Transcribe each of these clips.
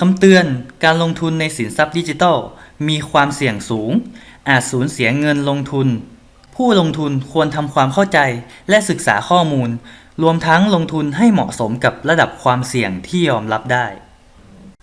คำเตือนการลงทุนในสินทรัพย์ดิจิทัล มีความเสี่ยงสูง อาจสูญเสียเงินลงทุน ผู้ลงทุนควรทำความเข้าใจและศึกษาข้อมูล รวมทั้งลงทุนให้เหมาะสมกับระดับความเสี่ยงที่ยอมรับได้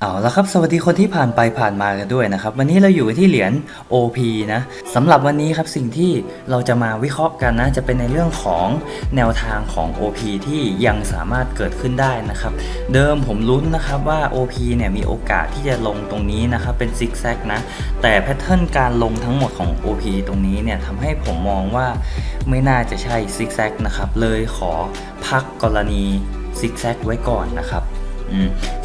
เอาละครับสวัสดีคนที่ผ่านไปผ่านมากันด้วยนะครับ วันนี้เราอยู่ที่เหรียญ OP นะสำหรับวันนี้ครับสิ่งที่เราจะมาวิเคราะห์กันนะจะเป็นในเรื่องของแนวทางของ OP ที่ยังสามารถเกิดขึ้นได้นะครับ เดิมผมลุ้นนะครับว่า OP เนี่ยมีโอกาสที่จะลงตรงนี้นะครับเป็นซิกแซกนะแต่แพทเทิร์นการลงทั้งหมดของ OP ตรงนี้เนี่ยทำให้ผมมองว่าไม่น่าจะใช่ซิกแซกนะครับเลยขอพักกรณีซิกแซกไว้ก่อนนะครับ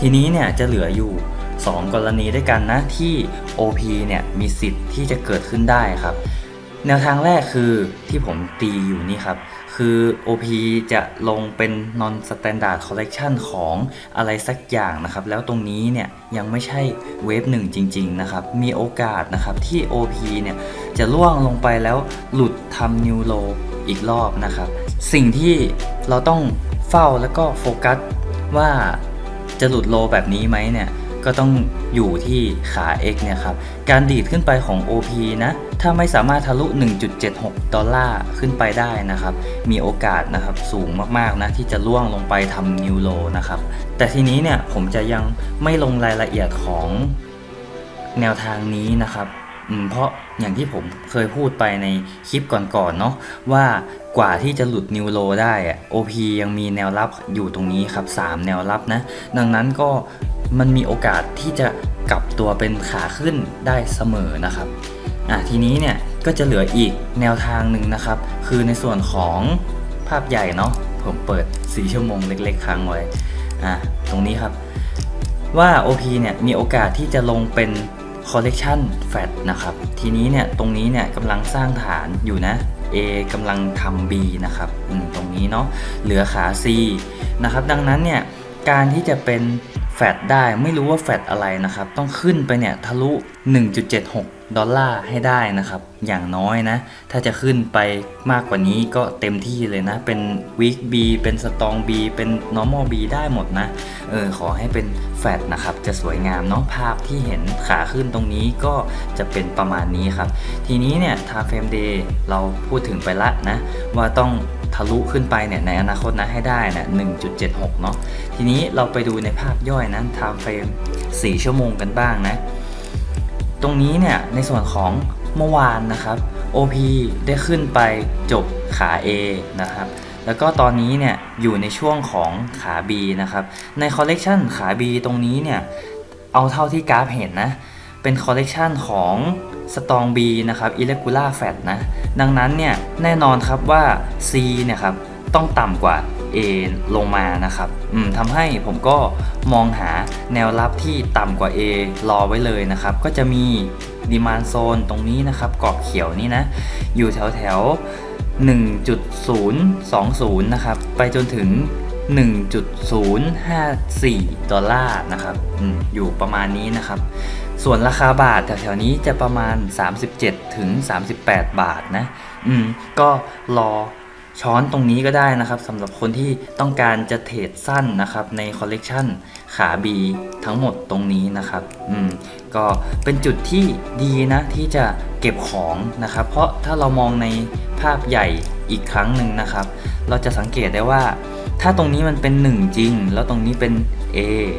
ทีนี้เนี่ยจะเหลืออยู่ 2 กรณีด้วยกันนะที่ OP เนี่ยมีสิทธิ์ที่จะเกิดขึ้นได้ครับ แนวทางแรกคือที่ผมตีอยู่นี่ครับ คือ OP จะลงเป็น non standard collection ของอะไรสักอย่างนะครับ แล้วตรงนี้เนี่ยยังไม่ใช่เวฟหนึ่งจริง ๆ นะครับ มีโอกาสนะครับที่ OP เนี่ยจะล่วงลงไปแล้วหลุดทำ new low อีกรอบนะครับ สิ่งที่เราต้องเฝ้าแล้วก็โฟกัสว่า จะหลุดโลแบบนี้ไหมเนี่ยก็ต้องอยู่ที่ขา X เนี่ยครับ การดีดขึ้นไปของ OP นะ ถ้าไม่สามารถทะลุ 1.76 ดอลลาร์ขึ้นไปได้นะครับ มีโอกาสนะครับสูงมากๆนะที่จะล่วงลงไปทำนิวโลนะครับ แต่ทีนี้เนี่ยผมจะยังไม่ลงรายละเอียดของแนวทางนี้นะครับ เพราะอย่างที่ผมเคยพูดไปในคลิปก่อนๆเนาะว่ากว่าที่จะหลุดนิวโลได้อะ OP ยังมีแนวรับอยู่ตรงนี้ครับ 3 แนวรับนะ ดังนั้นก็มันมีโอกาสที่จะกลับตัวเป็นขาขึ้นได้เสมอนะครับอะทีนี้เนี่ยก็จะเหลืออีกแนวทางหนึ่งนะครับ คือในส่วนของภาพใหญ่เนาะผมเปิด4ชั่วโมงเล็กๆค้างไว้อะตรงนี้ครับว่า OP เนี่ยมีโอกาสที่จะลงเป็น คอลเลกชันแฟตนะครับ ทีนี้เนี่ยตรงนี้เนี่ยกำลังสร้างฐานอยู่นะ A กำลังทำ B นะครับตรงนี้เนาะเหลือขา C นะครับ ดังนั้นเนี่ยการที่จะเป็นแฟดได้ไม่รู้ว่าแฟดอะไรนะครับ ต้องขึ้นไปเนี่ยทะลุ 1.76 ดอลลาร์ให้ได้นะครับ อย่างน้อยนะ ถ้าจะขึ้นไปมากกว่านี้ก็เต็มที่เลยนะ เป็น week B เป็น strong B เป็น normal B ได้หมดนะ เออ ขอให้เป็นแฟดนะครับ จะสวยงามเนาะ ภาพที่เห็นขาขึ้นตรงนี้ก็จะเป็นประมาณนี้ครับ ทีนี้เนี่ย time frame day เราพูดถึงไปละนะ ว่าต้องทะลุขึ้นไปเนี่ยในอนาคตนะให้ได้นะ1.76 เนาะ ทีนี้เราไปดูในภาพย่อยนะ time frame 4 ชั่วโมงกันบ้างนะ ตรงนี้เนี่ยในส่วนของเมื่อวานนะครับ OP ได้ขึ้นไปจบขา A นะครับ แล้วก็ตอนนี้เนี่ยอยู่ในช่วงของขา B นะครับ ในคอลเลกชันขา B ตรงนี้เนี่ยเอาเท่าที่กราฟเห็นนะ เป็นคอลเลกชันของ Strong B นะครับ Irregular Fat นะ ดังนั้นเนี่ยแน่นอนครับว่า C เนี่ยครับต้องต่ำกว่า A ลงมานะครับทำให้ผมก็มองหา แนวรับที่ต่ำกว่า A รอไว้เลยนะครับ ก็จะมีดีมานโซนตรงนี้นะครับกรอบเขียวนี่นะ อยู่แถวแถว1.020 นะครับ ไปจนถึง 1.054 ดอลลาร์นะครับอมอยู่ประมาณนี้นะครับ ส่วนราคาบาทแถวๆนี้จะประมาณ 37 ถึง 38 บาทนะ อืม ก็รอ ช้อนตรงนี้ก็ได้นะครับสำหรับคนที่ต้องการจะเทรดสั้นนะครับในคอลเลกชันขา B ทั้งหมดตรงนี้นะครับอืมก็เป็นจุดที่ดีนะที่จะเก็บของนะครับ เพราะถ้าเรามองในภาพใหญ่อีกครั้งหนึ่งนะครับ เราจะสังเกตได้ว่า ถ้าตรงนี้มันเป็น 1 จริง แล้วตรงนี้เป็น A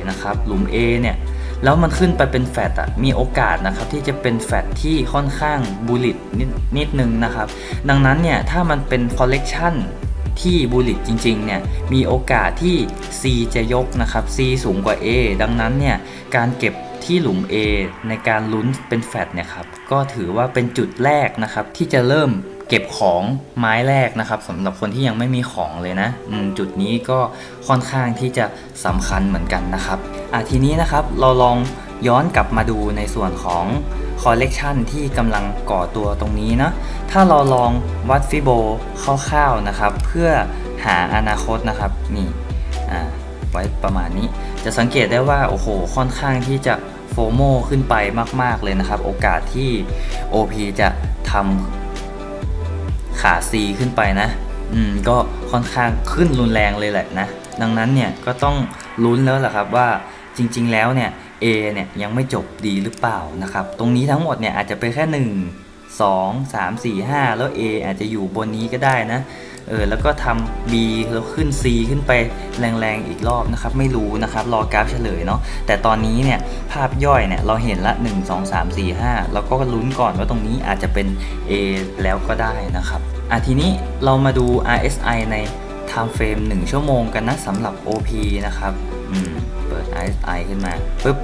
นะครับหลุม A เนี่ย แล้วมันขึ้นไปเป็นแฟตอะมีโอกาสนะครับที่จะเป็นแฟตที่ค่อนข้างบูลิตนิดนิดนึงนะครับ ดังนั้นเนี่ยถ้ามันเป็นคอลเลกชันที่บูลิตจริงๆเนี่ยมีโอกาสที่ C จะยกนะครับ C สูงกว่า A ดังนั้นเนี่ยการเก็บที่หลุม A ในการลุ้นเป็นแฟตเนี่ยครับก็ถือว่าเป็นจุดแรกนะครับที่จะเริ่ม เก็บของไม้แรกนะครับสำหรับคนที่ยังไม่มีของเลยนะจุดนี้ก็ค่อนข้างที่จะสำคัญเหมือนกันนะครับอะทีนี้นะครับเราลองย้อนกลับมาดูในส่วนของคอลเลกชันที่กำลังก่อตัวตรงนี้นะถ้าเราลองวัดฟิโบคร่าวๆนะครับ เพื่อหาอนาคตนะครับนี่อ่าไว้ประมาณนี้ จะสังเกตได้ว่าโอ้โหค่อนข้างที่จะโฟโมขึ้นไปมาก ๆ เลยนะครับ โอกาสที่ OP จะทำ ขา C ขึ้นไปนะ อืมก็ค่อนข้างขึ้นรุนแรงเลยแหละนะ ดังนั้นเนี่ยก็ต้องลุ้นแล้วแหละครับว่าจริง ๆ แล้วเนี่ย A เนี่ยยังไม่จบดีหรือเปล่านะครับ ตรงนี้ทั้งหมดเนี่ยอาจจะเป็นแค่ 1 2 3 4 5 แล้ว A อาจจะอยู่บนนี้ก็ได้นะ เออแล้วก็ทำ B แล้วขึ้น C ขึ้นไปแรงๆอีกรอบนะครับ ไม่รู้นะครับ รอกราฟเฉลยเนาะแต่ตอนนี้เนี่ยภาพย่อยเนี่ยเราเห็นละ 1 2 3 4 5 แล้วก็ลุ้นก่อนว่าตรงนี้อาจจะเป็น A แล้วก็ได้นะครับอะทีนี้เรามาดู RSI ใน time frame 1 ชั่วโมงกันนะสำหรับ OP นะครับ อืม เปิด RSI ขึ้นมาปุ๊บ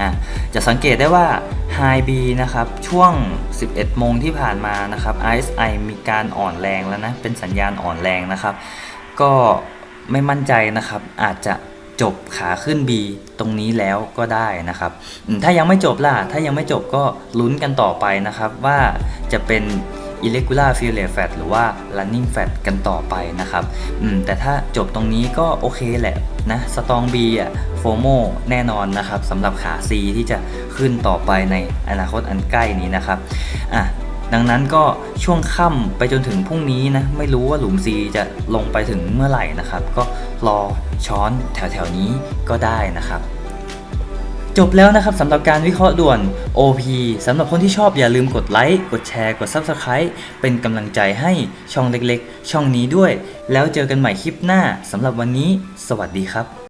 อะจะสังเกตได้ว่า High B นะครับช่วง 11 โมงที่ผ่านมานะครับ RSI มีการอ่อนแรงแล้วนะเป็นสัญญาณอ่อนแรงนะครับ ก็ไม่มั่นใจนะครับอาจจะจบขาขึ้น B ตรงนี้แล้วก็ได้นะครับ ถ้ายังไม่จบล่ะ ถ้ายังไม่จบก็ลุ้นกันต่อไปนะครับ ว่าจะเป็น irregular failure fat หรือว่า running fat กันต่อไปนะครับอืมแต่ถ้าจบตรงนี้ก็โอเคแหละนะ strong B อะ FOMO แน่นอนนะครับสำหรับขา C ที่จะขึ้นต่อไปในอนาคตอันใกล้นี้นะครับอะดังนั้นก็ช่วงค่ำไปจนถึงพรุ่งนี้นะไม่รู้ว่าหลุม C จะลงไปถึงเมื่อไหร่นะครับ ก็รอช้อนแถวๆนี้ก็ได้นะครับ จบแล้วนะครับสำหรับการวิเคราะห์ด่วน OP สำหรับคนที่ชอบอย่าลืมกดไลค์ กดแชร์ กด Subscribe เป็นกำลังใจให้ช่องเล็กๆ ช่องนี้ด้วย แล้วเจอกันใหม่คลิปหน้าสำหรับวันนี้ สวัสดีครับ